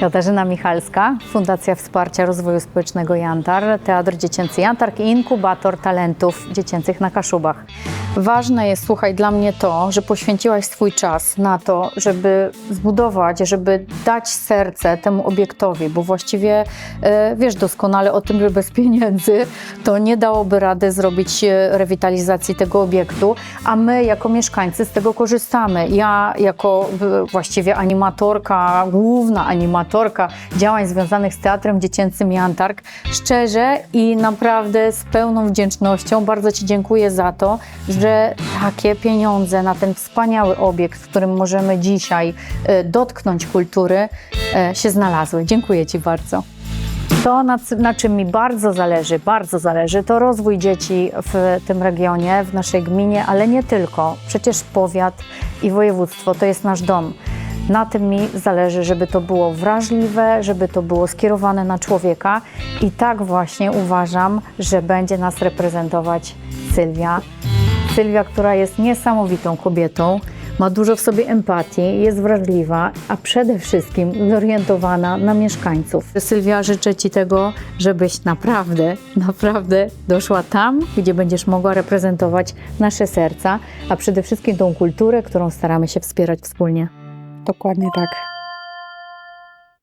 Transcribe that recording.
Katarzyna Michalska, Fundacja Wsparcia Rozwoju Społecznego Jantar, Teatr Dziecięcy Jantark i Inkubator Talentów Dziecięcych na Kaszubach. Ważne jest, słuchaj, dla mnie to, że poświęciłaś swój czas na to, żeby zbudować, żeby dać serce temu obiektowi, bo właściwie e, wiesz doskonale o tym, że bez pieniędzy to nie dałoby rady zrobić e, rewitalizacji tego obiektu, a my jako mieszkańcy z tego korzystamy. Ja jako właściwie animatorka, główna animatorka działań związanych z Teatrem Dziecięcym Jantark, szczerze i naprawdę z pełną wdzięcznością bardzo Ci dziękuję za to, że takie pieniądze na ten wspaniały obiekt, w którym możemy dzisiaj e, dotknąć kultury, e, się znalazły. Dziękuję Ci bardzo. To, na, na czym mi bardzo zależy, bardzo zależy, to rozwój dzieci w tym regionie, w naszej gminie, ale nie tylko. Przecież powiat i województwo to jest nasz dom. Na tym mi zależy, żeby to było wrażliwe, żeby to było skierowane na człowieka i tak właśnie uważam, że będzie nas reprezentować Sylwia. Sylwia, która jest niesamowitą kobietą, ma dużo w sobie empatii, jest wrażliwa, a przede wszystkim zorientowana na mieszkańców. Sylwia, życzę Ci tego, żebyś naprawdę, naprawdę doszła tam, gdzie będziesz mogła reprezentować nasze serca, a przede wszystkim tą kulturę, którą staramy się wspierać wspólnie. Dokładnie tak.